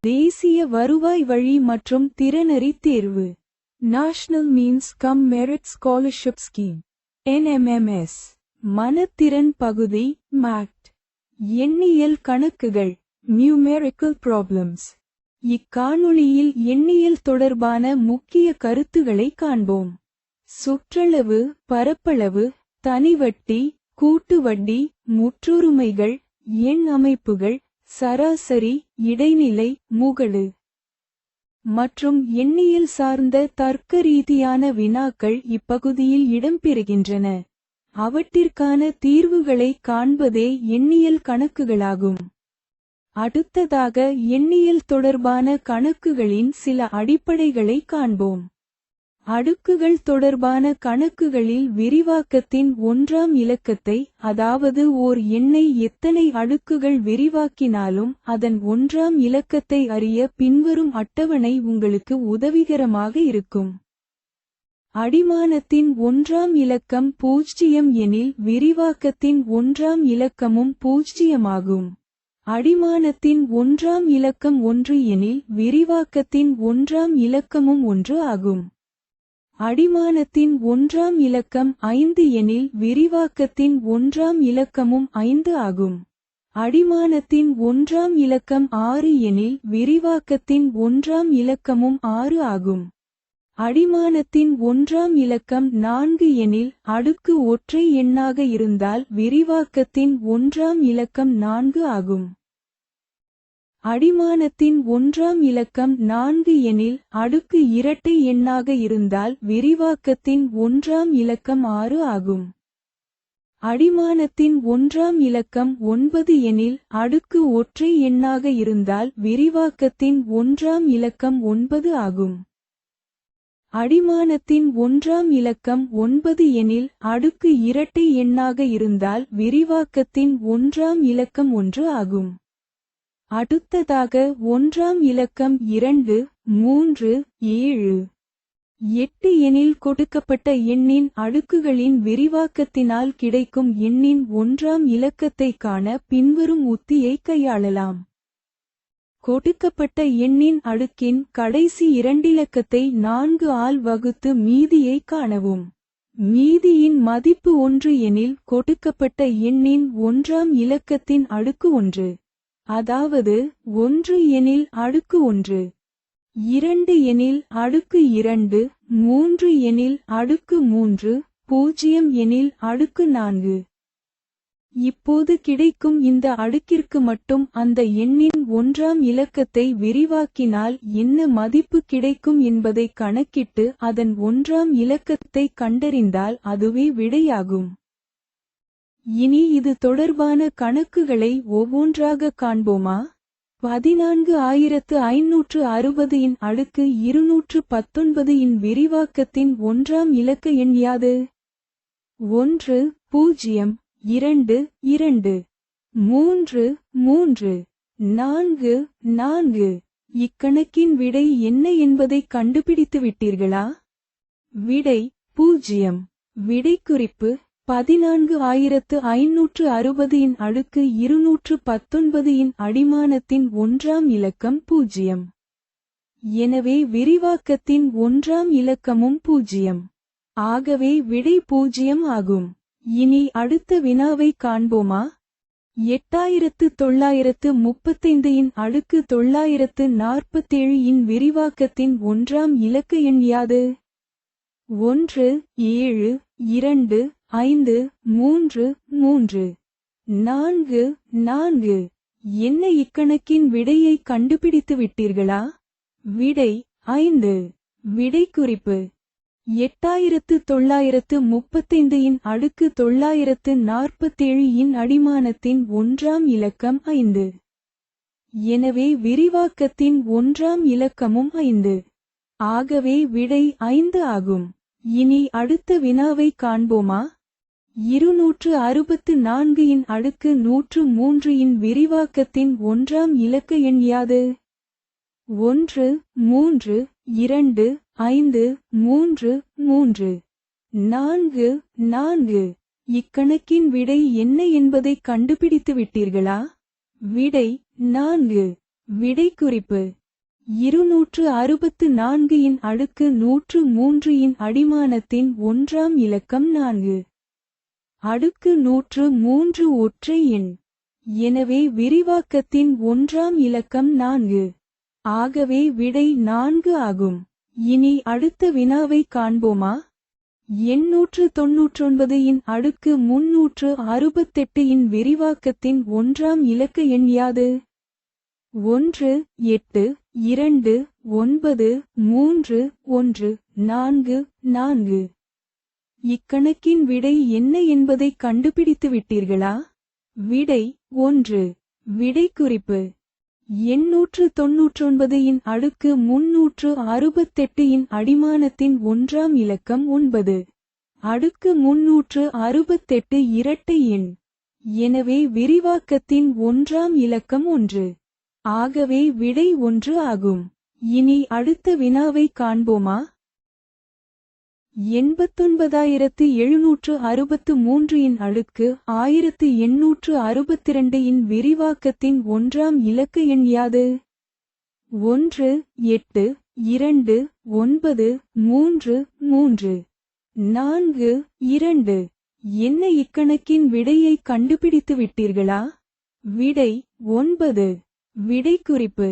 தேசிய வருவாய் வழி மற்றும் திறனறி தேர்வு. National means cum merit scholarship scheme NMMS மனத்திறன் பகுதி மேக்ட் எண்ணியல் கணக்குகள் நியூமெரிக்கல் ப்ராப்ளம்ஸ் இக்காணொளியில் எண்ணியல் தொடர்பான முக்கிய கருத்துகளை காண்போம். சுற்றளவு பரப்பளவு தனிவட்டி கூட்டு வட்டி முற்றுரிமைகள் எண் அமைப்புகள் சராசரி இடைநிலை முகடு. மற்றும் எண்ணியல் சார்ந்த தர்க்க ரீதியான வினாக்கள் இப்பகுதியில் இடம்பெறுகின்றன. அவற்றிற்கான தீர்வுகளை காண்பதே எண்ணியல் கணக்குகளாகும். அடுத்ததாக எண்ணியல் தொடர்பான கணக்குகளின் சில அடிப்படைகளை காண்போம். அடுக்குகள் தொடர்பான கணக்குகளில் விரிவாக்கத்தின் ஒன்றாம் இலக்கத்தை அதாவது ஓர் எண்ணை எத்தனை அடுக்குகள் விரிவாக்கினாலும் அதன் ஒன்றாம் இலக்கத்தை அறிய பின்வரும் அட்டவணை உங்களுக்கு உதவிகரமாக இருக்கும். அடிமானத்தின் ஒன்றாம் இலக்கம் பூஜ்ஜியம் எனில் விரிவாக்கத்தின் ஒன்றாம் இலக்கமும் பூஜ்ஜியமாகும். அடிமானத்தின் ஒன்றாம் இலக்கம் ஒன்று எனில் விரிவாக்கத்தின் ஒன்றாம் இலக்கமும் ஒன்று ஆகும். அடிமானத்தின் ஒன்றாம் இலக்கம் ஐந்து எனில் விரிவாக்கத்தின் ஒன்றாம் இலக்கமும் ஐந்து ஆகும். அடிமானத்தின் ஒன்றாம் இலக்கம் ஆறு எனில் விரிவாக்கத்தின் ஒன்றாம் இலக்கமும் ஆறு ஆகும். அடிமானத்தின் ஒன்றாம் இலக்கம் நான்கு எனில் அடுக்கு ஒற்றை எண்ணாக இருந்தால் விரிவாக்கத்தின் ஒன்றாம் இலக்கம் நான்கு ஆகும். அடிமானத்தின் ஒன்றாம் இலக்கம் நான்கு எனில் அடுக்கு இரட்டை எண்ணாக இருந்தால் விரிவாக்கத்தின் ஒன்றாம் இலக்கம் ஆறு ஆகும். அடிமானத்தின் ஒன்றாம் இலக்கம் ஒன்பது எனில் அடுக்கு ஒற்றை எண்ணாக இருந்தால் விரிவாக்கத்தின் ஒன்றாம் இலக்கம் ஒன்பது ஆகும். அடிமானத்தின் ஒன்றாம் இலக்கம் ஒன்பது எனில் அடுக்கு இரட்டை எண்ணாக இருந்தால் விரிவாக்கத்தின் ஒன்றாம் இலக்கம் ஒன்று ஆகும். அடுத்ததாக ஒன்றாம் இலக்கம் இரண்டு மூன்று ஏழு. எட்டு எனில் கொடுக்கப்பட்ட எண்ணின் அடுக்குகளின் விரிவாக்கத்தினால் கிடைக்கும் எண்ணின் ஒன்றாம் இலக்கத்தை காண பின்வரும் உத்தியை கையாளலாம். கொடுக்கப்பட்ட எண்ணின் அடுக்கின் கடைசி இரண்டிலக்கத்தை நான்கு ஆல் வகுத்து மீதியை காணவும். மீதியின் மதிப்பு ஒன்று எனில் கொடுக்கப்பட்ட எண்ணின் ஒன்றாம் இலக்கத்தின் அடுக்கு ஒன்று. அதாவது ஒன்று எனில் அடுக்கு ஒன்று இரண்டு எனில் அடுக்கு இரண்டு மூன்று எனில் அடுக்கு மூன்று பூஜ்ஜியம் எனில் அடுக்கு நான்கு. இப்போது கிடைக்கும் இந்த அடுக்கிற்கு மட்டும் அந்த எண்ணின் ஒன்றாம் இலக்கத்தை விரிவாக்கினால் என்ன மதிப்பு கிடைக்கும் என்பதை கணக்கிட்டு அதன் ஒன்றாம் இலக்கத்தை கண்டறிந்தால் அதுவே விடையாகும். இனி இது தொடர்பான கணக்குகளை ஒவ்வொன்றாக காண்போமா? பதினான்கு ஆயிரத்து ஐநூற்று அறுபது இன் அடுக்கு இருநூற்று பத்தொன்பது இன் விரிவாக்கத்தின் ஒன்றாம் இலக்க எண் யாது? ஒன்று பூஜ்ஜியம் இரண்டு இரண்டு மூன்று மூன்று நான்கு நான்கு. இக்கணக்கின் விடை என்ன என்பதை கண்டுபிடித்து விட்டீர்களா விடை பூஜ்ஜியம். விடை குறிப்பு பதினான்கு ஆயிரத்து ஐநூற்று அறுபது இன் அடுக்கு இருநூற்று பத்தொன்பது இன் அடிமானத்தின் ஒன்றாம் இலக்கம் பூஜ்ஜியம். எனவே விரிவாக்கத்தின் ஒன்றாம் இலக்கமும் பூஜ்ஜியம். ஆகவே விடை பூஜ்ஜியம் ஆகும். இனி அடுத்த வினாவை காண்போமா? எட்டாயிரத்து தொள்ளாயிரத்து முப்பத்தைந்து இன் அடுக்கு தொள்ளாயிரத்து நாற்பத்தேழு இன் விரிவாக்கத்தின் ஒன்றாம் இலக்க எண் யாது? ஒன்று ஏழு இரண்டு ஐந்து மூன்று மூன்று. நான்கு நான்கு. என்ன இக்கணக்கின் விடையை கண்டுபிடித்து விட்டீர்களா? விடை ஐந்து. விடை குறிப்பு எட்டாயிரத்து தொள்ளாயிரத்து முப்பத்தைந்து இன் அடுக்கு தொள்ளாயிரத்து நாற்பத்தேழு இன் அடிமானத்தின் ஒன்றாம் இலக்கம் ஐந்து. எனவே விரிவாக்கத்தின் ஒன்றாம் இலக்கமும் ஐந்து. ஆகவே விடை ஐந்து ஆகும். இனி அடுத்த வினாவை காண்போமா? இருநூற்று அறுபத்து நான்கு இன் அடுக்கு நூற்று மூன்று இன் விரிவாக்கத்தின் ஒன்றாம் இலக்க எண் யாது ஒன்று மூன்று இரண்டு ஐந்து மூன்று மூன்று. நான்கு நான்கு. இக்கணக்கின் விடை என்ன என்பதை கண்டுபிடித்து விட்டீர்களா? விடை நான்கு. விடை குறிப்பு இருநூற்று அறுபத்து நான்கு இன் அடுக்கு நூற்று மூன்று இன் அடிமானத்தின் ஒன்றாம் இலக்கம் நான்கு. அடுக்கு நூற்று மூன்று ஒற்றை எண். எனவே விரிவாக்கத்தின் ஒன்றாம் இலக்கம் நான்கு. ஆகவே விடை நான்கு ஆகும். இனி அடுத்த வினாவை காண்போமா? எண்ணூற்று தொன்னூற்றொன்பது இன் அடுக்கு முன்னூற்று அறுபத்தெட்டு இன் விரிவாக்கத்தின் ஒன்றாம் இலக்க எண் யாது? ஒன்று எட்டு இரண்டு ஒன்பது மூன்று ஒன்று நான்கு நான்கு. இக்கணக்கின் விடை என்ன என்பதை கண்டுபிடித்து விட்டீர்களா? விடை ஒன்று. விடை குறிப்பு எண்ணூற்று தொன்னூற்றொன்பது இன் அடுக்கு முன்னூற்று அறுபத்தெட்டு இன் அடிமானத்தின் ஒன்றாம் இலக்கம் ஒன்பது. அடுக்கு முன்னூற்று அறுபத்தெட்டு இரட்டை எண். எனவே விரிவாக்கத்தின் ஒன்றாம் இலக்கம் ஒன்று. ஆகவே விடை ஒன்று ஆகும். இனி அடுத்த வினாவை காண்போமா? எண்பத்தொன்பதாயிரத்து எழுநூற்று அறுபத்து மூன்று இன் அடுக்கு ஆயிரத்து எண்ணூற்று அறுபத்திரண்டு இன் விரிவாக்கத்தின் ஒன்றாம் இலக்கு எண் யாது? ஒன்று எட்டு இரண்டு ஒன்பது மூன்று மூன்று. நான்கு இரண்டு. என்ன இக்கணக்கின் விடையை கண்டுபிடித்து விட்டீர்களா விடை ஒன்பது. விடை குறிப்பு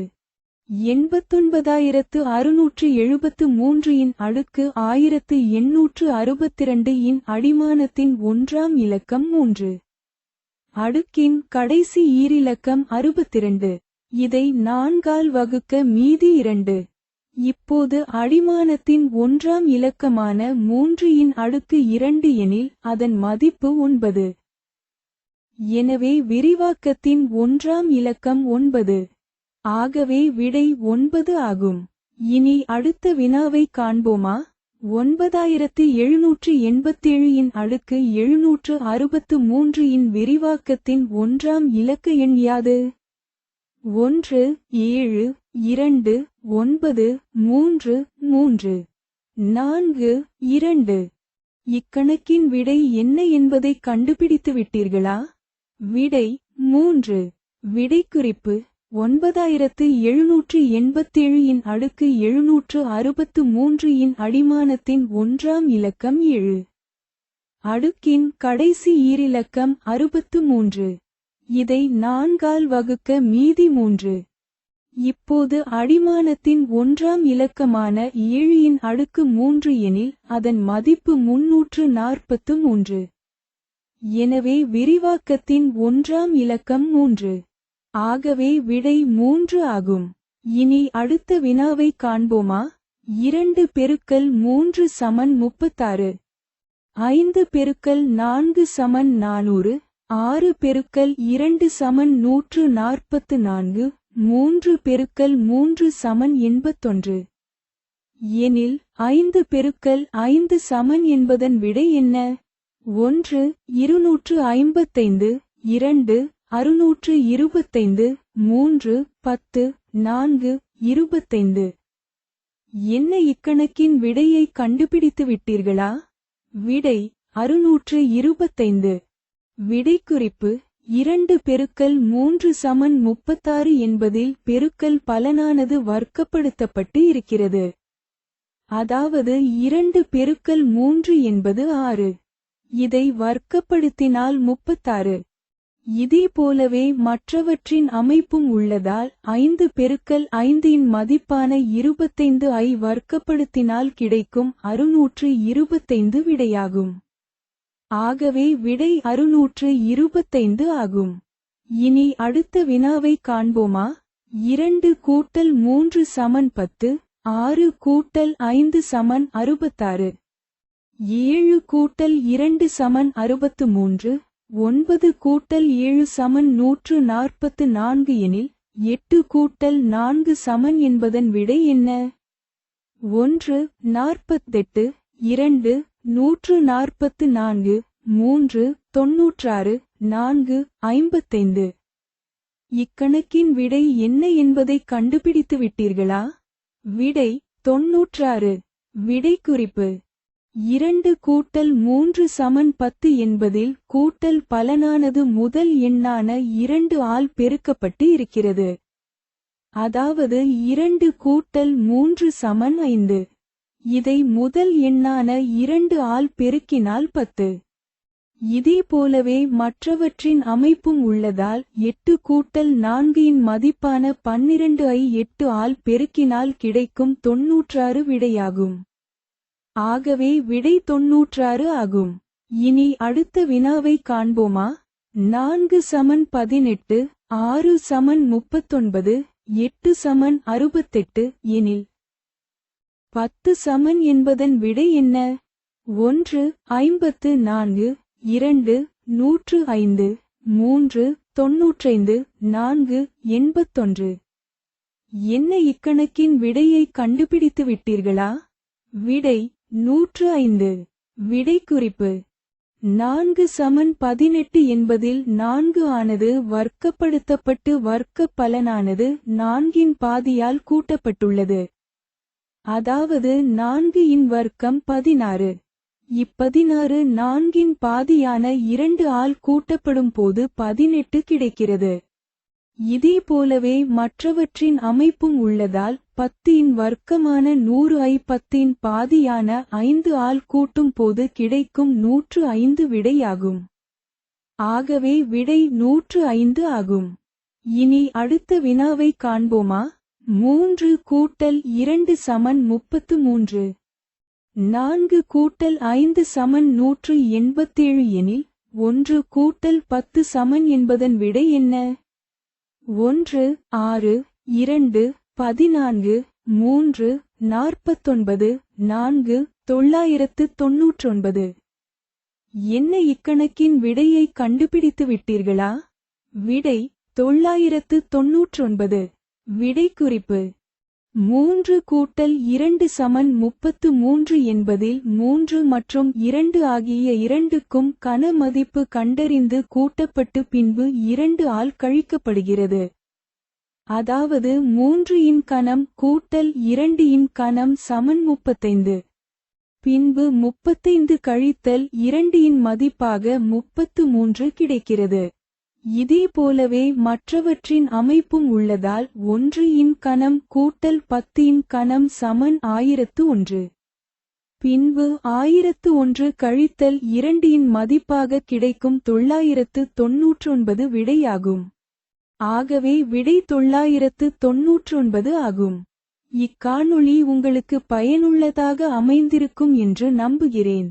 எண்பத்தொன்பதாயிரத்து அறுநூற்று எழுபத்து மூன்று இன் அடுக்கு ஆயிரத்து எண்ணூற்று அறுபத்திரண்டு இன் அடிமானத்தின் ஒன்றாம் இலக்கம் மூன்று. அடுக்கின் கடைசி ஈரிலக்கம் அறுபத்திரண்டு. இதை நான்கால் வகுக்க மீதி இரண்டு. இப்போது அடிமானத்தின் ஒன்றாம் இலக்கமான மூன்று இன் அடுக்கு இரண்டு எனில் அதன் மதிப்பு ஒன்பது. எனவே விரிவாக்கத்தின் ஒன்றாம் இலக்கம் ஒன்பது. ஆகவே விடை ஒன்பது ஆகும். இனி அடுத்த வினாவை காண்போமா? ஒன்பதாயிரத்து எழுநூற்று எண்பத்தேழு இன் அடுக்கு எழுநூற்று அறுபத்து மூன்று இன் விரிவாக்கத்தின் ஒன்றாம் இலக்கு எண் யாது? ஒன்று ஏழு இரண்டு ஒன்பது மூன்று மூன்று நான்கு இரண்டு. இக்கணக்கின் விடை என்ன என்பதை கண்டுபிடித்து விட்டீர்களா விடை மூன்று. விடை குறிப்பு ஒன்பதாயிரத்து எழுநூற்று எண்பத்தேழு இன் அடுக்கு எழுநூற்று அறுபத்து மூன்று இன் அடிமானத்தின் ஒன்றாம் இலக்கம் ஏழு. அடுக்கின் கடைசி ஈரிலக்கம் அறுபத்து மூன்று. இதை நான்கால் வகுக்க மீதி மூன்று. இப்போது அடிமானத்தின் ஒன்றாம் இலக்கமான ஏழு இன் அடுக்கு மூன்று எனில் அதன் மதிப்பு முன்னூற்று நாற்பத்து மூன்று. எனவே விரிவாக்கத்தின் ஒன்றாம் இலக்கம் மூன்று. ஆகவே விடை மூன்று ஆகும். இனி அடுத்த வினாவை காண்போமா? இரண்டு பெருக்கல் மூன்று சமன் முப்பத்தாறு. ஐந்து பெருக்கல் நான்கு சமன் நானூறு. ஆறு பெருக்கல் இரண்டு சமன் நூற்று நாற்பத்து நான்கு. மூன்று பெருக்கல் மூன்று சமன் எண்பத்தொன்று. எனில் ஐந்து பெருக்கல் ஐந்து சமன் என்பதன் விடை என்ன? ஒன்று இருநூற்று ஐம்பத்தைந்து இரண்டு அறுநூற்று இருபத்தைந்து மூன்று பத்து நான்கு இருபத்தைந்து. என்ன இக்கணக்கின் விடையை கண்டுபிடித்து விட்டீர்களா? விடை அறுநூற்று இருபத்தைந்து. விடை குறிப்பு இரண்டு பெருக்கல் மூன்று சமன் முப்பத்தாறு என்பதில் பெருக்கல் பலனானது வர்க்கப்படுத்தப்பட்டு இருக்கிறது. அதாவது இரண்டு பெருக்கல் மூன்று என்பது ஆறு. இதை வர்க்கப்படுத்தினால் முப்பத்தாறு. இதே போலவே மற்றவற்றின் அமைப்பும் உள்ளதால் ஐந்து பெருக்கல் ஐந்தின் மதிப்பான இருபத்தைந்து ஐ வர்க்கப்படுத்தினால் கிடைக்கும் அறுநூற்று இருபத்தைந்து விடையாகும். ஆகவே விடை அறுநூற்று இருபத்தைந்து ஆகும். இனி அடுத்த வினாவை காண்போமா? இரண்டு கூட்டல் மூன்று சமன் பத்து ஆறு கூட்டல் ஐந்து சமன் அறுபத்தாறு ஏழு கூட்டல் இரண்டு சமன் அறுபத்து மூன்று ஒன்பது கூட்டல் ஏழு சமன் நூற்று நாற்பத்து நான்கு எனில் எட்டு கூட்டல் நான்கு சமன் என்பதன் விடை என்ன? ஒன்று நாற்பத்தெட்டு இரண்டு நூற்று நாற்பத்து நான்கு மூன்று தொன்னூற்றாறு நான்கு ஐம்பத்தைந்து. இக்கணக்கின் விடை என்ன என்பதை கண்டுபிடித்து விட்டீர்களா விடை தொன்னூற்றாறு. விடை குறிப்பு இரண்டு கூட்டல் மூன்று சமன் பத்து என்பதில் கூட்டல் பலனானது முதல் எண்ணான இரண்டு ஆல் பெருக்கப்பட்டு இருக்கிறது. அதாவது இரண்டு கூட்டல் மூன்று சமன் ஐந்து. இதை முதல் எண்ணான இரண்டு ஆல் பெருக்கினால் பத்து. இதே போலவே மற்றவற்றின் அமைப்பும் உள்ளதால் எட்டு கூட்டல் நான்கின் மதிப்பான பன்னிரண்டு ஐ எட்டு ஆல் பெருக்கினால் கிடைக்கும் தொன்னூற்றாறு விடையாகும். ஆகவே விடை தொன்னூற்றாறு ஆகும். இனி அடுத்த வினாவை காண்போமா? நான்கு சமன் பதினெட்டு ஆறு சமன் முப்பத்தொன்பது எட்டு சமன் அறுபத்தெட்டு எனில் பத்து சமன் என்பதன் விடை என்ன? ஒன்று ஐம்பத்து நான்கு இரண்டு நூற்று ஐந்து மூன்று தொன்னூற்றைந்து நான்கு எண்பத்தொன்று. என்ன இக்கணக்கின் விடையை கண்டுபிடித்து விட்டீர்களா? விடை நூற்று ஐந்து. விடை குறிப்பு நான்கு சமன் பதினெட்டு என்பதில் நான்கு ஆனது வர்க்கப்படுத்தப்பட்டு வர்க்க பலனானது நான்கின் பாதியால் கூட்டப்பட்டுள்ளது. அதாவது நான்கு இன் வர்க்கம் பதினாறு. இப்பதினாறு நான்கின் பாதியான இரண்டு ஆல் கூட்டப்படும் போது பதினெட்டு கிடைக்கிறது. இதே போலவே மற்றவற்றின் அமைப்பும் உள்ளதால் பத்தின் வர்க்கமான நூறு ஐ பத்தின் பாதியான ஐந்து ஆல் கூட்டும் போது கிடைக்கும் நூற்று ஐந்து விடையாகும். ஆகவே விடை நூற்று ஐந்து ஆகும். இனி அடுத்த வினாவை காண்போமா? மூன்று கூட்டல் இரண்டு சமன் முப்பத்து மூன்று. நான்கு கூட்டல் ஐந்து சமன் நூற்று எண்பத்தேழு எனில் ஒன்று கூட்டல் பத்து சமன் என்பதன் விடை என்ன? ஒன்று ஆறு இரண்டு பதினான்கு மூன்று நாற்பத்தொன்பது நான்கு தொள்ளாயிரத்து தொன்னூற்றொன்பது. என்ன இக்கணக்கின் விடையை கண்டுபிடித்து விட்டீர்களா? விடை தொள்ளாயிரத்து தொன்னூற்றொன்பது. விடை குறிப்பு மூன்று கூட்டல் இரண்டு சமன் முப்பத்து மூன்று என்பதில் மூன்று மற்றும் இரண்டு ஆகிய இரண்டுக்கும் கன மதிப்பு கண்டறிந்து கூட்டப்பட்டு பின்பு இரண்டு ஆல் கழிக்கப்படுகிறது. அதாவது மூன்று இன் கணம் கூட்டல் இரண்டு இன் கணம் சமன் முப்பத்தைந்து. பின்பு முப்பத்தைந்து கழித்தல் இரண்டு இன் மதிப்பாக முப்பத்து மூன்று கிடைக்கிறது. இதே போலவே மற்றவற்றின் அமைப்பும் உள்ளதால் ஒன்று இன் கணம் கூட்டல் பத்து இன் கணம் சமன் ஆயிரத்து ஒன்று. பின்பு ஆயிரத்து ஒன்று கழித்தல் இரண்டு இன் மதிப்பாக கிடைக்கும் தொள்ளாயிரத்து தொன்னூற்றொன்பது விடையாகும். ஆகவே விடை தொள்ளாயிரத்து தொன்னூற்றொன்பது ஆகும். இக்காணொளி உங்களுக்கு பயனுள்ளதாக அமைந்திருக்கும் என்று நம்புகிறேன்.